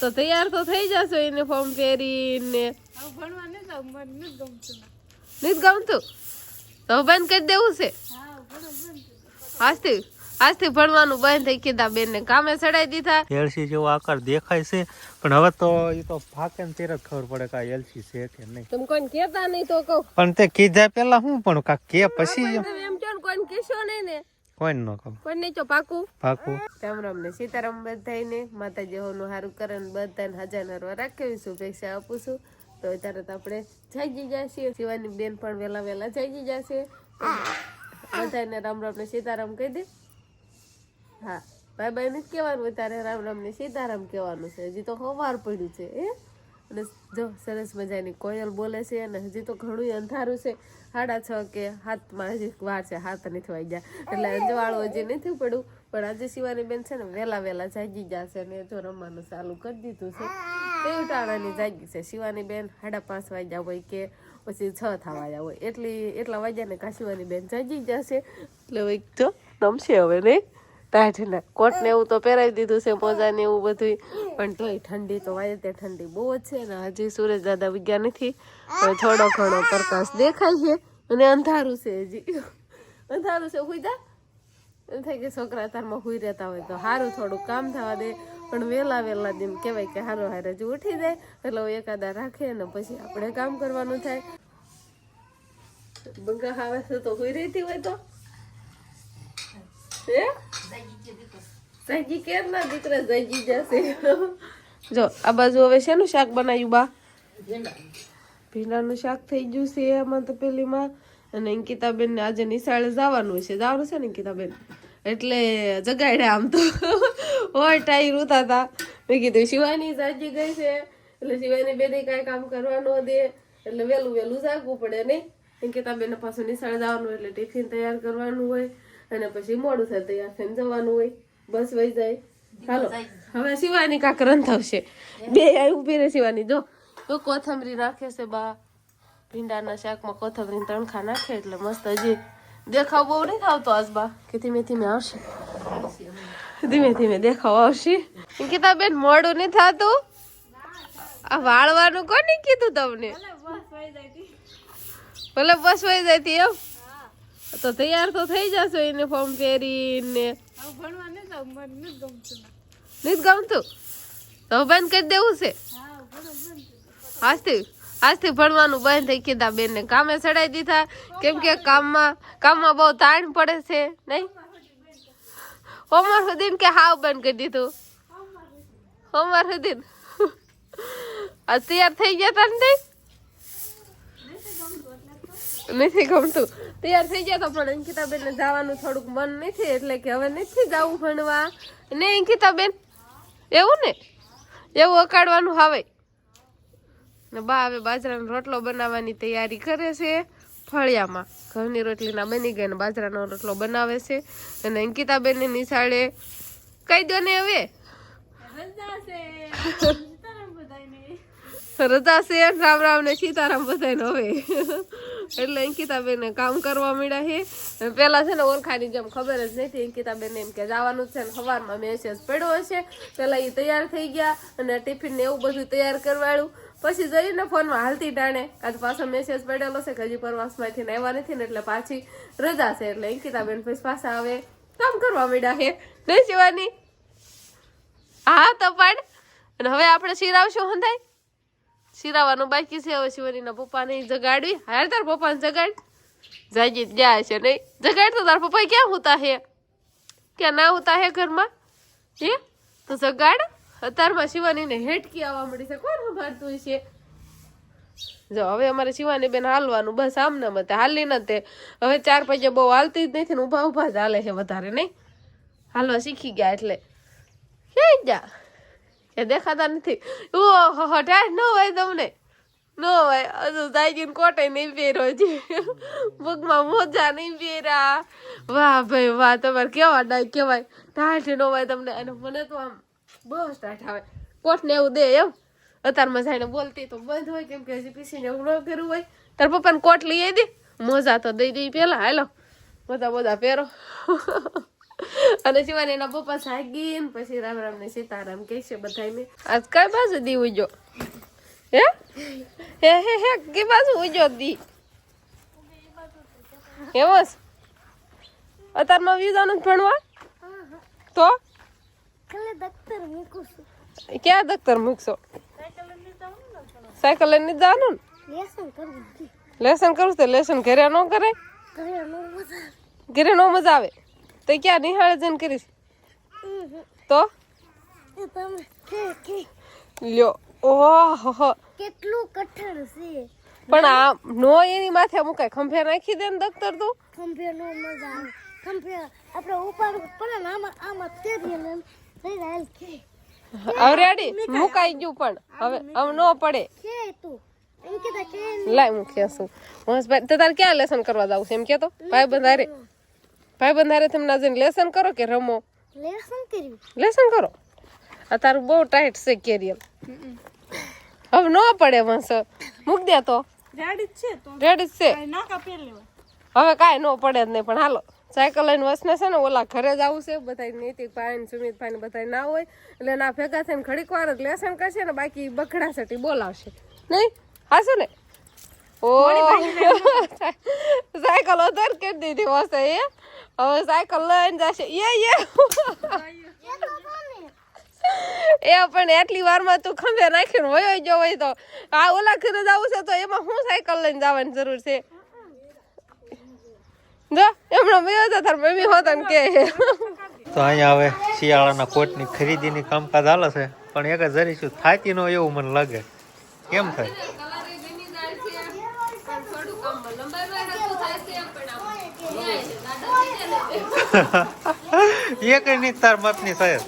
તો તૈયાર તો થઈ જશો યુનિફોર્મ પહેરીને હવે ભણવા ન જાવ મને નથી ગમતું. તો બંધ કરી દેવું છે? આજથી આજથી ભણવાનું બંધ થઈ કીધા બેન ને કામે ચડાઈ દીધા. એલસી જેવો આકાર દેખાય છે પણ હવે તો એ તો ફાકે ને ત્યારે ખબર પડે કે એલસી છે કે નહીં. તમે કોઈને કહેતા નહીં તો કહું. પણ તે કીધા પેલા હું પણ કાક કે પછી એમ. કોઈને કહેશો નહીં ને. કોઈને ન કહું કોઈ નહીં તો પાકું. પાકું. રામ રામ ને સીતારામ બધાને માતાજી હોનું સારું કરે ને બધાને હજાર હરવા રાખેવી શુભેચ્છા આપું છું. તો અત્યારે તો આપણે જાગી જશે શિવાની બેન પણ વહેલા વહેલા જાગી જશે બધાને રામ રામ ને સીતારામ કહી દે. હા ભાઈ ભાઈ ને કહેવાનું તારે રામ રામ ને સીતારામ કહેવાનું છે. હજી તો હવાર પડ્યું છે એ અને જો સરસ મજાની કોયલ બોલે છે અને હજી તો ઘણું અંધારું છે. સાડા છ કે હાથમાં હજી વાર છે, હાથ નથી વાગ્યા. એટલે અંજવાળું હજી નથી પડ્યું, પણ આજે શિવાની બેન છે ને વહેલા વહેલા જાગી ગયા છે અને જો રમવાનું ચાલુ કરી દીધું છે. તે ટાણાની જાગી છે. શિવાની બેન સાડા પાંચ વાગ્યા હોય કે પછી છ થવા આવ્યા હોય. એટલી, એટલા વાગ્યા ને કા શિવાની બેન જાગી ગયા છે. એટલે હોય જો રમશે હવે, નહીં? ટાઢ કોટ ને એવું તો પહેરાવી દીધું છે મોજા ને એવું બધું પણ તોય ઠંડી તો વાય તે ઠંડી બહુ જ છે ને. હજી સૂરજ દાદા વિગ્યા નથી. હવે થોડો ઘણો પ્રકાશ દેખાય છે. અને અંધારું છે હજી. અંધારું છે હુઈ જા. એમ થાય કે છોકરા તારમાં હુઈ રહેતા હોય તો સારું થોડું કામ થવા દે. પણ વહેલા વહેલા દિન કહેવાય કે હારો હારે જ ઉઠી જાય. એટલે હવે એકાદા રાખે ને પછી આપણે કામ કરવાનું થાય. બંગા આવે છે તો હુઈ રહેતી હોય તો. જાગી કેમ દીકરા જાગી જશે? જો આ બાજુ હવે શેનું શાક બનાવ્યું બા? ભીંડાનું શાક થઈ ગયું છે એમાં તો પેલીમાં. અને અંકિતાબેન ને આજે નિશાળે જવાનું છે. જવાનું છે ને અંકિતાબેન? એટલે જગાડ્યા આમ તો. હોય ટાઈ રૂતા હતા મેં કીધું શિવાની જાગી ગઈ છે. એટલે શિવાની બેને કાંઈ કામ કરવા ન દે. એટલે વહેલું વહેલું જાગવું પડે નહીં? અંકિતાબેન પાછું નિશાળે જવાનું એટલે ટિફિન તૈયાર કરવાનું હોય. અને પછી મોડું થાય તૈયાર થઈને જવાનું હોય. બસ વહી જાય. હાલો. હવે શિવાની કાંક રંધાવશે બે ઊભી રહે શિવાની. જો તો કોથમરી નાખે છે બા. ભીંડાના શાકમાં કોથમરી તણખા નાખે એટલે મસ્ત હજી દેખાવ બહુ નહીં થતો આજ બા. કે ધીમે ધીમે આવશે. ધીમે ધીમે દેખાવ આવશે. અંકિતા બેન મોડું નહીં થતું? આ વાળવાનું કોને કીધું તમને. ભલે બસ વહી જાય તી એમ. તો તૈયાર તો થઈ જશો યુનિફોર્મ પહેરીને નથી ગમતું. તો બંધ કરી દેવું છે? આજથી આજથી ભણવાનું બંધ થઈ કીધા બેન ને કામે ચડાઈ દીધા. કેમ કે કામમાં કામમાં બહુ તાણ પડે છે નહીં? હોમવર્ક સુધી કે હાવ બંધ કરી દીધું? હોમવર્ક સુધી તૈયાર થઈ ગયા તા ને તઈ? નથી ગમતું? તૈયાર થઈ ગયા તો પણ અંકિતાબેન ને જવાનું થોડુંક મન નથી એટલે કે હવે નથી જવું ભણવા. ને અંકિતાબેન એવું ને? એવું અકાળવાનું હવે? ને બા હવે બાજરાનો રોટલો બનાવવાની તૈયારી કરે છે ફળિયામાં. ઘઉંની રોટલીના બની ગઈ અને બાજરાનો રોટલો બનાવે છે. અને અંકિતાબેનની નિશાળે કહી દો ને હવે. રજા છે. રજા છે રામ રામ ને સીતારામ બધાને હવે. એટલે અંકિતાબેન કામ કરવા મળ્યા છે. પહેલાં છે ને ઓળખાની જેમ ખબર જ નથી અંકિતાબેન એમ કે જવાનું છે ને સવારમાં મેસેજ પડ્યો હશે. પેલા એ તૈયાર થઈ ગયા અને ટિફિન ને એવું બધું તૈયાર કરવાળું. પછી જઈને ફોનમાં હાલતી ટાણે આજ પાછો મેસેજ પડેલો છે કે હજી પ્રવાસમાંથી આવ્યા નથી ને એટલે પાછી રજા છે એટલે અંકિતાબેન પછી પાછા આવે કામ કરવા મળ્યા છે. નહીં શિવાની? હા તો પણ. અને હવે આપણે શિરાવશું હંધાય? શિરાવાનું બાકી છે હવે શિવરીના પપ્પાને ઈ જગાડવી. હાર તાર પપ્પાને જગાડ. જાગી જ ગયા છે નહીં. જગાડ તો તાર પપ્પા ક્યાં હોતા હે? ક્યાં ના હોતા હે ઘરમાં? હે? તો જગાડ. અત્યારમાં શિવાનીને હેટકી આવવા મળી છે. કોણ સંભાળતું છે જો, હવે અમારે શિવાની બેન હાલવાનું. બસ આમને મતે હાલી નથી હવે ચાર પૈયા બહુ હાલતી જ નથી ને ઊભા ઊભા જ હાલે છે વધારે, નહીં? હાલવા શીખી ગયા એટલે. ક્યાંય જા કે દેખાતા નથી. ઓહો હટાય ન હોય તમને. ન હોય, હજુ જાગીને કોટે નહીં પહેરો છે પગમાં મોજા નહીં પહેરા. વાહ ભાઈ, વાહ, તમારે કેવા ડાય કેવાય ટાઢ ન હોય તમને. અને મને તો આમ બહુ ટાઢ આવે. કોટ ને એવું દે એમ. અત્યારમાં જઈને બોલતી તો બંધ હોય, કેમ કે હજી પીસીને એવું ન કર્યું હોય. તાર પપ્પાને કોટ લઈ આવી દે. મોજા તો દઈ દઈ પેલા હાલો. મોજા મોજા પહેરો. અને શિવાની એના પપ્પા સાગીન પછી રામ રામ ને સીતારામ કે છે બધાને આજ કઈ બાજુ દી ઉજો. હે? હે હે હે કે બાજુ ઉજો દી? એમ જ અત્યારમાં વિધાનું ભણવા? તો? કાલે દફતર મૂકું છું. ક્યાં દફતર મૂકશો? સાયકલ લઈને ને જવાનું લેસન કરવું લેસન કરું તો લેસન ઘરે ન કરે? ઘરે ન નો મજા આવે? તો ક્યાં નિહાળે જઈને કરીશ? તો? કે કે લ્યો ઓહો કેટલું કઠણ છે. પણ આ નો એની માથે મુકાય ખંભે નાખી દે ને દફતર તું? ખંભે નો મજા આવે. ખંભે આપણે ઉપર પણ આમાં આમાં તેરી ને થઈ જાય કે. હવે રેડી મુકાઈ ગયું પણ. હવે હવે નો પડે. કે તું? એમ કીધા કે લાય મૂક્યા છું મહેશભાઈ તો તારે ક્યાં લેસન કરવા જાવ છે? એમ કેતો ભાઈ બંધારે ભાઈ બંધારે તમે ના લેસન કરો કે રમો? લેસન કર્યું. લેસન કરો. આ તારું બહુ ટાઈટ છે કેરિયર હવે ન પડે વંશ. મૂક દે તો. ગાડી છે તો. રેડી જ છે. લેવા હવે કાંઈ ન પડે જ નહીં પણ હાલો. સાયકલ લઈને વસને છે ને ઓલા ઘરે જ આવું છે. બધા નૈતિક ભાઈ સુમિત ભાઈ ને બધા ના હોય. એટલે ના ભેગા થઈને ઘડીક વાર જ લેસન કરશે ને બાકી બખડા સટી બોલાવશે. નહીં? હાશે ને ઓ સાયકલ અધર કરી દીધી વસે એ હવે સાયકલ લઈને જશે એ એ એ પણ એટલી વારમાં તું ખંભે નાખીને વયો જો હોય તો આ ઓલા ઘરે જવું છે તો એમાં હું સાયકલ લઈને જવાની જરૂર છે જો એમનો વયો તો તાર મમ્મી હોત ને કે તો અહીંયા હવે શિયાળાના કોટની ખરીદીની કામકાજ હાલે છે પણ એક જરીશું. થાતી ન એવું મને લાગે. કેમ થાય? એક ની તાર માપની સાહેબ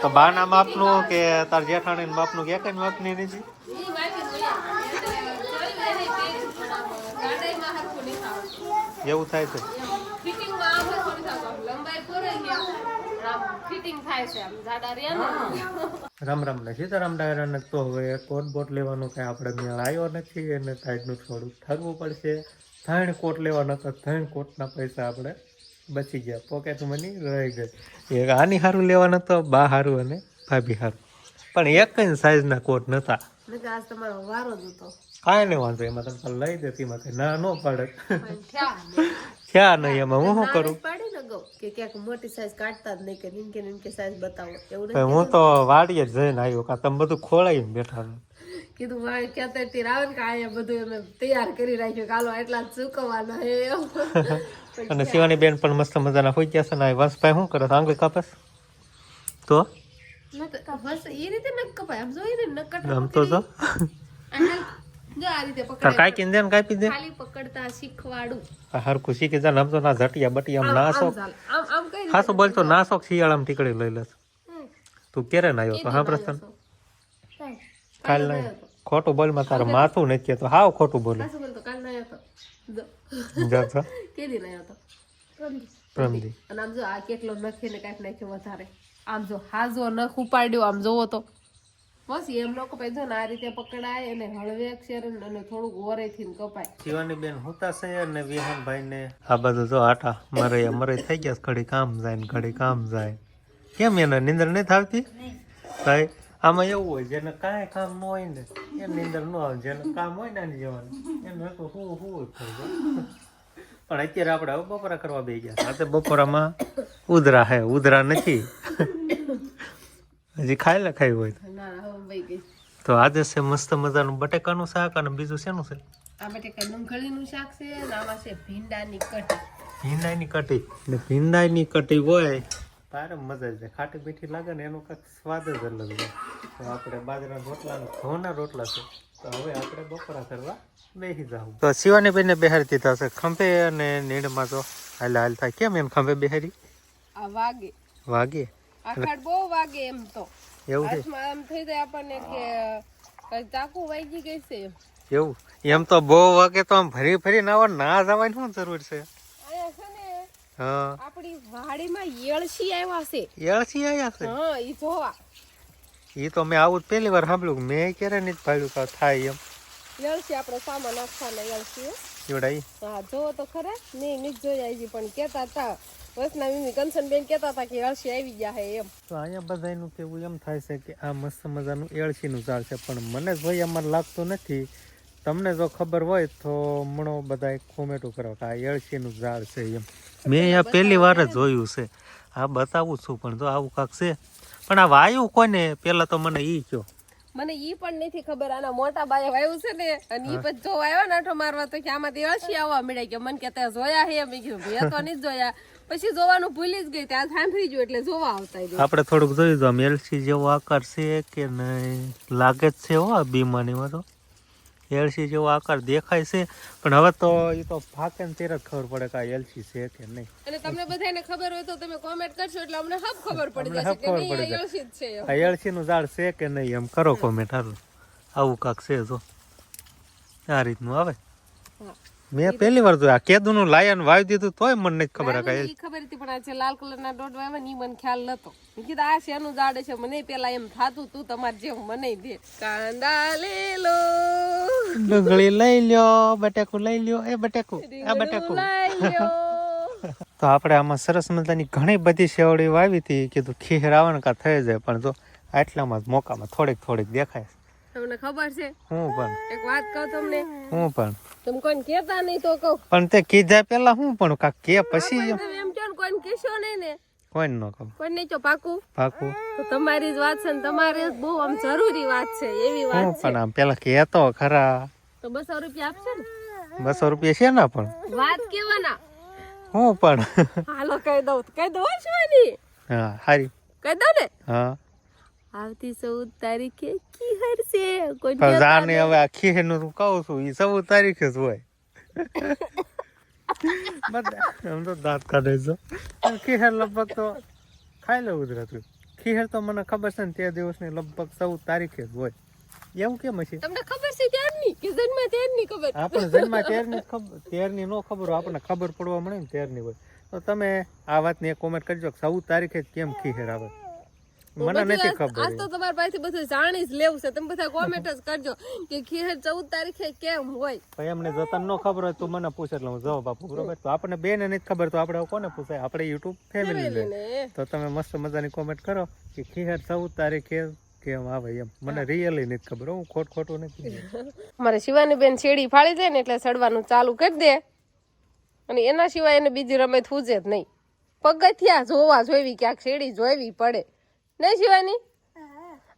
તો બાના માપનું કે તાર જેઠાણી માપનું કે કઈ માપની નથી એવું થાય છે ફિટિંગ થાય છે આમ જાડા રહ્યા ને. રામ રામ ને સીતારામ ડાયરાને તો હવે કોટ બોટ લેવાનું કઈ આપણે મેળ આવ્યો નથી અને ટાઈટનું થોડુંક ઠરવું પડશે. ત્રણ કોટ લેવા તો ત્રણ કોટના પૈસા આપણે બચી ગયા. પોકેટ મની રહી ગઈ. એક આની સારું લેવા તો બા સારું અને ભાભી સારું પણ એક જ સાઈઝના કોટ નતા. મેં કીધું આજ તમારો વારો જ હતો. કાંઈ નહીં વાંધો એમાં તમે લઈ દેતી એમાં ના ન પાડે. થયા નહીં એમાં? હું શું કરું? કે ક્યાંક મોટી સાઈઝ કાઢતા જ નહીં કે નીમકે નીમકે સાઈઝ બતાવો. એવું હું તો વાડીએ જઈને આવ્યો કા તમે બધું ખોળાઈને બેઠા. કીધું વાળ ક્યાં થી રાવણ કા અહીંયા બધું અમે તૈયાર કરી રાખ્યું. કાલો એટલા જ ચૂકવવાના હે અને શિવાની બેન પણ મસ્ત મજાના હોઈ ગયા છે ને વંશભાઈ શું કરે આંગળી કાપસ? તો? બસ એ રીતે ન કપાય. આમ જોઈ રીતે નકટ આમ તો જો આ રીતે તાર પકડાય કાંઈ ને કાપી દે ખાલી પકડતા શીખવાડું. હર ખુશી કે જાય ને આમ તો ના ઝટિયા બટિયા આમ આમ નાસો આમ. આમ આમ કઈ રીતે ખાસો બોલતો નાસો શિયાળામાં ટીકડી લઈ લેશે તું કેરે ના આવ્યો તો હા પ્રશ્ન કાલ ના ખોટું બોલમાં તારું માથું નથી કહેતો હાવ ખોટું બોલે. કાલ ના આવ્યો જો. કેદી હતો પ્રમદી. અને આમ જો આ કેટલો નખીને કાંઈક નાખ્યો વધારે. આમ જો હાજો નખ ઉપાડ્યો આમ જોવો તો. બસ એમ લોકો ને આ રીતે પકડાય અને હળવે અક્ષર અને થોડુંક ઓરેથી ને કપાય. શિવાની બેન હોતા છે અને વિહાનભાઈ ને આ બધું જો આટા મારે અમારે થઈ ગયા ઘડી કામ જાય ને ઘડી કામ જાય. કેમ એને નિંદર નહીં આવતી ભાઈ આમાં એવું હોય જેને કાંઈ કામ ન હોય ને એ નિંદર ન આવે. જેને કામ હોય ને જવાનું. એને તો હું હું થઈ પણ અત્યારે આપણે હવે બપોરા કરવા બે ગયા. સાથે બપોરામાં ઉધરા હે ઉધરા નથી. હજી ખાઈ લખાયું ખાઈ હોય ના ના હવે વહી ગઈ તો આજે છે મસ્ત મજાનું બટેકાનું શાક અને બીજું શેનું છે? આ બટેકા ડુંગળીનું શાક છે અને આમાં છે ભીંડાની કઢી. ભીંડાની કટી એટલે ભીંડાની કટી હોય તારે મજા જ ખાટી મીઠી લાગે ને એનો કાંઈક સ્વાદ જ અલગ હોય તો આપણે બાજરાના રોટલા ને ઘઉંના રોટલા છે. તો હવે આપણે બપોરા કરવા બેસી જાવ તો શિવાની બેને બેહારી દીધા છે ખંભે અને નીડમાં તો હાલ હાલ થાય. કેમ એમ ખંભે બેહારી? આ વાગે. વાગે. આખાડ બહુ વાગે એમ તો. એવું છે? હાથમાં આમ થઈ જાય આપણને કે ચાકુ વાગી ગઈ છે. એવું? એમ તો બહુ વાગે તો આમ ફરી ફરી ના ના જવાની શું જરૂર છે? આપણી વાડીમાં યળસી આવ્યા છે. એળસી આવ્યા છે? હા ઈ જોવા. એ તો મેં આવું પહેલી વાર સાંભળ્યું મેં ક્યારે નથી ભાડ્યું કે થાય એમ. યળસી આપણો સામાન નાખવાના યળસી જોડાઈ હા જો તો ખરા. નહીં નીચ જોઈ આવી પણ કેતા હતા વસના મમ્મી કંચન બેન કહેતા હતા કે યળસી આવી ગયા હે એમ. તો અહીંયા બધાનું કેવું એમ થાય છે કે આ મસ્ત મજાનું એળસીનું ઝાડ છે. પણ મને જ ભાઈ અમારે લાગતું નથી. તમને જો ખબર હોય તો મણો બધા કોમેન્ટો કરો કે આ એળસીનું ઝાડ છે એમ. મેં અહીંયા પહેલી વાર જ જોયું છે. આ બતાવું છું પણ જો આવું કાંક છે. પણ આ વાયુ કોને? પહેલાં તો મને એ કયો મને ઈ પણ નથી ખબર આના મોટા બાય વાયું છે ને અને ઈ પછી જો આવ્યો ને આટો મારવા તો કે આમાં દેવાશી આવવા મળે કે મને કે તે જોયા હે મેં કીધું ભાઈ તો નહીં જોયા. પછી જોવાનું ભૂલી જ ગઈ ત્યાં સાંભળી ગયું એટલે જોવા આવતા. આપણે થોડુંક જોઈ આમ એલસી જેવો આકાર છે કે નહીં? લાગે જ છે હો આ બીમાનીમાં તો. એલસી જેવો આકાર દેખાય છે. પણ હવે તો એ તો ફાકે ને ત્યારે ખબર પડે કે આ એલસી છે કે નહીં. અને તમને બધાને ખબર હોય તો તમે કોમેન્ટ કરશો એટલે અમને હબ ખબર પડી જશે કે નહીં આ યળસી જ છે આ એલસી નું ઝાડ છે કે નહીં એમ કરો કોમેન્ટ હાલો આવું કાક છે જો. આ રીતનું આવે. મેં પહેલી વાર જોયું. આ કેદુનું લાયન વાવી દીધું તોય મને નથી ખબર આ મને ખબર હતી પણ આ છે લાલ કલરના દોડ વાવ્યા ને ઈ મને ખ્યાલ નતો. મેં કીધું આ શેનું ઝાડ છે? મને પેલા એમ થાતું તું તમારે જેમ મને દે. કાંદા લેલો. ડુંગળી લઈ લ્યો બટેકું લઈ લ્યો એ બટેકું આ બટેકુ. તો આપણે આમાં સરસ મજાની ઘણી બધી શેવડી વાવી હતી કીધું ખીર આવે કા થઈ જાય પણ જો આટલામાં જ મોકામાં થોડીક થોડીક દેખાય. તમને ખબર છે? હું પણ. એક વાત કહું તમને? હું પણ. તમે કોઈને કહેતા નહીં તો કહું. પણ તે કીધા પેલા હું પણ કાક કે પછી એમ. કોઈને કહેશો નહીં ને. કોઈને ન ખબર? પણ નહીં જો પાકું? પાકું. તો તમારી જ વાત છે ને તમારે બહુ આમ જરૂરી વાત છે એવી વાત છે. પણ આમ પેલા કહેતો ખરા. તો બસો રૂપિયા આપશે ને? બસો રૂપિયા છે ના પણ. વાત કેવાના હું પણ. હાલો કહી દઉં કહી દઉં શિવાની. હા હારી. કહી દઉં ને? હા. આવતી ચૌદ તારીખે ખીહર છે. કોઈ જાણે હવે આ ખીરનું કહું છું એ ચૌદ તારીખે જ હોય. બધા આમ તો દાંત કાઢે છે પણ લગભગ તો ખાઈ લેવું જ રહેતું ખીર તો મને ખબર છે ને તે દિવસની લગભગ ચૌદ તારીખે જ હોય એવું કેમ હશે તમને ખબર છે ત્યારની કે જન્મ ત્યારની ખબર આપણે જન્મા તેરની ખબર તેરની નો ખબર હોય આપણને ખબર પડવા મળે ને તેરની હોય તો તમે આ વાતની એક કોમેન્ટ કરજો કે ચૌદ તારીખે જ કેમ ખીહેર આવે મને નથી ખબર આજ તો તમારી પાસેથી બધું જાણી જ લેવું છે. તમે બધા કોમેન્ટ જ કરજો કે ખીહર ચૌદ તારીખે કેમ હોય. ભાઈ એમને જતા ન ખબર હોય તો મને પૂછે એટલે હું જવાબ આપું બરોબર? તો આપણને બેને નથી ખબર તો આપણે કોને પૂછાય? આપણે યુટ્યુબ ફેમિલી લે તો તમે મસ્ત મજાની કોમેન્ટ કરો કે ખીહર ચૌદ તારીખે કેમ આવે એમ. મને રિયલી નથી ખબર હું ખોટ ખોટું નથી મારે શિવાની બેન શેડી ફાળી જાય ને એટલે સડવાનું ચાલુ કરી દે. અને એના સિવાય એને બીજી રમત પૂજે જ નહીં. પગથિયા જોવા જોઈવી ક્યાંક શેડી જોઈવી પડે. નહીં શિવાની?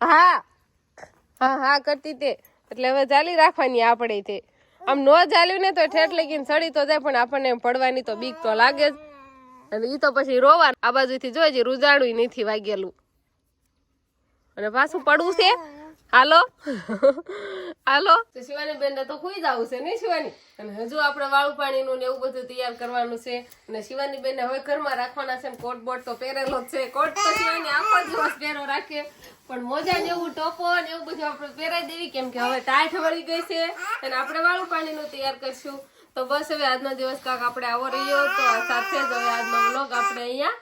હા. હા હા કરતી તે. એટલે હવે ચાલી રાખવાની આપણે તે. આમ ન ચાલ્યું ને તો ઠેઠ લગીને સડી તો જાય, પણ આપણને પડવાની તો બીક તો લાગે જ. અને ઈ તો પછી રોવા આ બાજુથી જોઈ રૂજાડું નથી વાગેલું. અને પાછું પડવું છે. હાલો. હાલો. શિવાની બેન તો ખુઈ જવું છે નહીં શિવાની? અને હજુ આપણે વાળું પાણીનું ને એવું બધું તૈયાર કરવાનું છે. અને શિવાની બેન હવે ઘરમાં રાખવાના છે કોટ બોટ તો પહેરેલો જ છે. કોટ તો શિવાની આખો દિવસ પહેરો રાખે. પણ મોજા ને એવું ટોપો ને એવું બધું આપણે પહેરાઈ દેવી કેમ કે હવે ટાઈટ વળી ગઈ છે. અને આપણે વાળું પાણીનું તૈયાર કરશું. તો બસ હવે આજનો દિવસ કાંક આપણે આવો રહ્યો તો સાથે જ હવે આજનો વ્લોગ આપણે અહીંયા